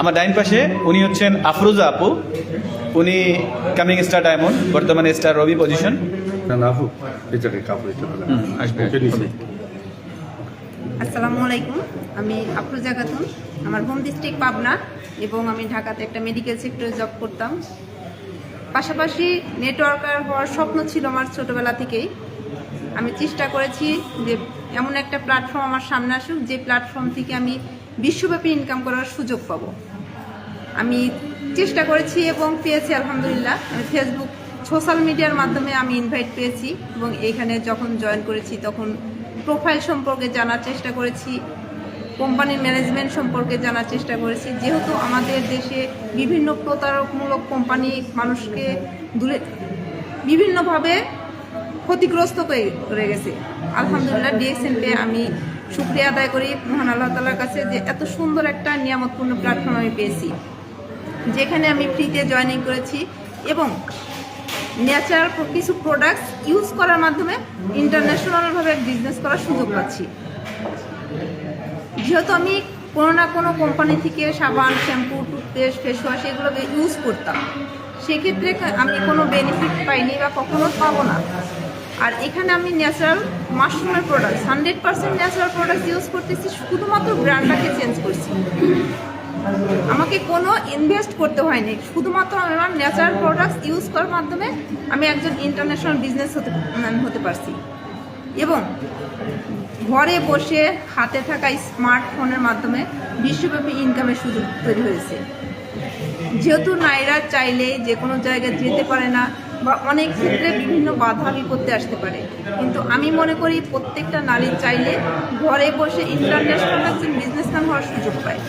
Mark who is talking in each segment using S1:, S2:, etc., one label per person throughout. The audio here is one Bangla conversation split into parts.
S1: আমার ডাইন পাশে উনি হচ্ছেন আফরোজা আপু। উনি কামিং স্টার ডায়মন্ড বর্তমানে স্টার রবি পজিশন
S2: আসসালামু আলাইকুম। আমি আফরোজা খাতুন আমার হোম ডিস্ট্রিক্ট পাবনা এবং আমি ঢাকাতে একটা মেডিকেল সেক্টরে জব করতাম। পাশাপাশি নেটওয়ার্কার হওয়ার স্বপ্ন ছিল আমার ছোটোবেলা থেকেই। আমি চেষ্টা করেছি যে এমন একটা প্ল্যাটফর্ম আমার সামনে আসুক, যে প্ল্যাটফর্ম থেকে আমি বিশ্বব্যাপী ইনকাম করার সুযোগ পাবো। আমি চেষ্টা করেছি এবং পেয়েছি, আলহামদুলিল্লাহ। আমি ফেসবুক সোশ্যাল মিডিয়ার মাধ্যমে আমি ইনভাইট পেয়েছি এবং এইখানে যখন জয়েন করেছি, তখন প্রোফাইল সম্পর্কে জানার চেষ্টা করেছি কোম্পানির ম্যানেজমেন্ট সম্পর্কে জানার চেষ্টা করেছি। যেহেতু আমাদের দেশে বিভিন্ন প্রতারকমূলক কোম্পানি মানুষকে দূরে, বিভিন্নভাবে ক্ষতিগ্রস্ত হয়ে গেছে। আলহামদুলিল্লাহ ডিএক্সএন পে আমি শুক্রিয়া আদায় করি মহান আল্লাহ তালার কাছে যে এত সুন্দর একটা নিয়ামতপূর্ণ প্ল্যাটফর্ম আমি পেয়েছি। যেখানে আমি ফ্রিতে জয়েনিং করেছি এবং ন্যাচারাল কিছু প্রোডাক্টস ইউজ করার মাধ্যমে ইন্টারন্যাশনালভাবে বিজনেস করার সুযোগ পাচ্ছি। যেহেতু আমি কোনো না কোনো কোম্পানি থেকে সাবান শ্যাম্পু টুথপেস্ট ফেস ওয়াশ এগুলো ইউজ করতাম, সেক্ষেত্রে আমি কোনো বেনিফিট পাইনি বা কখনো পাবো না। আর এখানে আমি natural মাশরুমের product hundred percent natural product use করতেছি, শুধুমাত্র ব্র্যান্ডটাকে চেঞ্জ করছি। আমাকে কোনো ইনভেস্ট করতে হয়নি, শুধুমাত্র আমার ন্যাচারাল প্রোডাক্টস ইউজ করার মাধ্যমে আমি একজন ইন্টারন্যাশনাল বিজনেস হতে হতে পারছি। এবং ঘরে বসে হাতে থাকা স্মার্টফোনের মাধ্যমে বিশ্বব্যাপী ইনকামের সুযোগ তৈরি হয়েছে। যেহেতু নারীরা চাইলে যে কোনো জায়গায় যেতে পারে না বা অনেক ক্ষেত্রে বিভিন্ন বাধা বিপত্তি আসতে পারে। কিন্তু আমি মনে করি প্রত্যেকটা নারী চাইলে ঘরে বসে ইন্টারন্যাশনাল একজন বিজনেসম্যান হওয়ার সুযোগ পায়।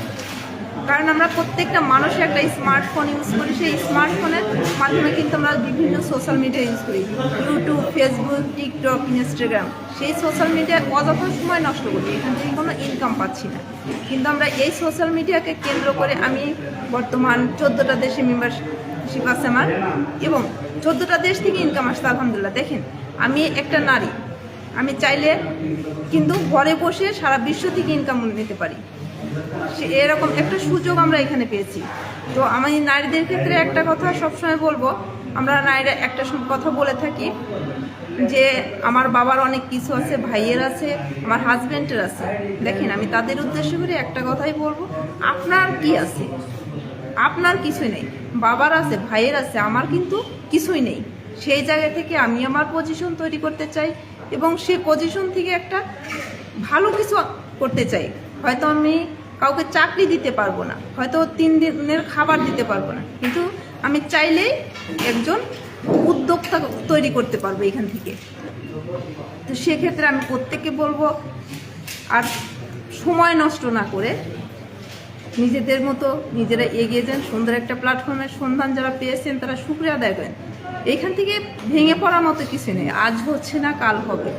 S2: কারণ আমরা প্রত্যেকটা মানুষ একটা স্মার্টফোন ইউজ করি। সেই স্মার্টফোনের মাধ্যমে কিন্তু আমরা বিভিন্ন সোশ্যাল মিডিয়া ইউজ করি। ইউটিউব ফেসবুক টিকটক ইনস্টাগ্রাম সেই সোশ্যাল মিডিয়ায় অযথা সময় নষ্ট করি। এখান থেকে কোনো ইনকাম পাচ্ছি না। কিন্তু আমরা এই সোশ্যাল মিডিয়াকে কেন্দ্র করে আমি বর্তমান চোদ্দোটা দেশে মেম্বারশিপ আছে আমার। এবং চোদ্দোটা দেশ থেকে ইনকাম আসছে, আলহামদুলিল্লাহ। দেখেন, আমি একটা নারী, আমি চাইলে কিন্তু ঘরে বসে সারা বিশ্ব থেকে ইনকাম নিতে পারি। এরকম একটা সুযোগ আমরা এখানে পেয়েছি। তো আমি নারীদের ক্ষেত্রে একটা কথা সবসময় বলব, আমরা নারীরা একটা কথা বলে থাকি যে, আমার বাবার অনেক কিছু আছে, ভাইয়ের আছে, আমার হাজব্যান্ডের আছে। দেখেন, আমি তাদের উদ্দেশ্য করে একটা কথাই বলব, আপনার কি আছে? আপনার কিছুই নেই। বাবার আছে, ভাইয়ের আছে, আমার কিন্তু কিছুই নেই। সেই জায়গা থেকে আমি আমার পজিশন তৈরি করতে চাই এবং সে পজিশন থেকে একটা ভালো কিছু করতে চাই। হয়তো আমি কাউকে চাকরি দিতে পারব না, হয়তো তিন দিনের খাবার দিতে পারব না, কিন্তু আমি চাইলেই একজন উদ্যোক্তা তৈরি করতে পারব এখান থেকে। তো সেক্ষেত্রে আমি প্রত্যেককে বলব, আর সময় নষ্ট না করে নিজেদের মতো নিজেরা এগিয়ে যান, সুন্দর একটা প্ল্যাটফর্মের সন্ধান যারা পেয়েছেন, তারা শুক্রিয়া আদায় করেন। এখান থেকে ভেঙে পড়ার মতো কিছু নেই, আজ হচ্ছে না, কাল হবে।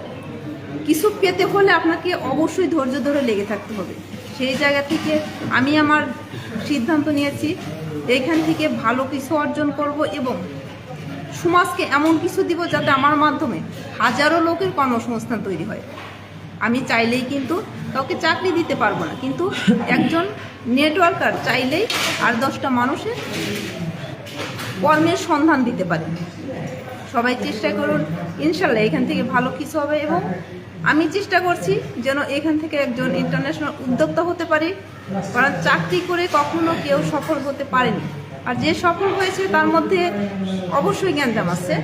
S2: কিছু পেতে হলে আপনাকে অবশ্যই ধৈর্য ধরে লেগে থাকতে হবে। সেই জায়গা থেকে আমি আমার সিদ্ধান্ত নিয়েছি এখান থেকে ভালো কিছু অর্জন করব এবং সমাজকে এমন কিছু দিব যাতে আমার মাধ্যমে হাজারো লোকের কর্মসংস্থান তৈরি হয়। আমি চাইলেই কিন্তু কাউকে চাকরি দিতে পারব না। কিন্তু একজন নেটওয়ার্কার চাইলেই আর দশটা মানুষের কর্মের সন্ধান দিতে পারে। সবাই চেষ্টা করুন, ইনশাল্লাহ এখান থেকে ভালো কিছু হবে এবং আমি চেষ্টা করছি যেন এখান থেকে একজন ইন্টারন্যাশনাল উদ্যোক্তা হতে পারি। কারণ চাকরি করে কখনো কেউ সফল হতে পারেনি। আর যে সফল হয়েছে তার মধ্যে অবশ্যই জ্ঞানজাম আছে।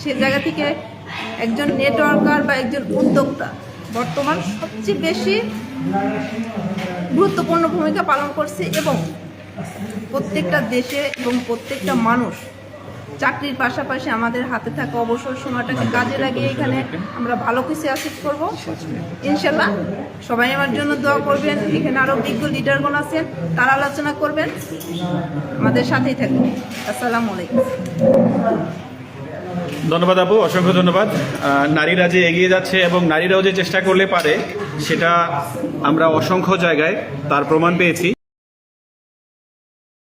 S2: সে জায়গা থেকে একজন নেটওয়ার্কার বা একজন উদ্যোক্তা বর্তমান সবচেয়ে বেশি গুরুত্বপূর্ণ ভূমিকা পালন করছে এবং প্রত্যেকটা দেশে এবং প্রত্যেকটা মানুষ চাকরির পাশাপাশি আমাদের হাতে থাকা অবসর সময়টাকে কাজে লাগিয়ে এখানে আমরা ভালো কিছু অ্যাচিভ করব। ইনশাল্লাহ সবাই আমার জন্য দোয়া করবেন। এখানে আরও বিজ্ঞ লিডারগণ আছেন, তারা আলোচনা করবেন। আমাদের সাথেই থাকবেন আসসালামু আলাইকুম।
S1: ধন্যবাদ আপু, অসংখ্য ধন্যবাদ। নারীরা যে এগিয়ে যাচ্ছে এবং নারীরাও যে চেষ্টা করলে পারে, সেটা আমরা অসংখ্য জায়গায় তার প্রমাণ পেয়েছি।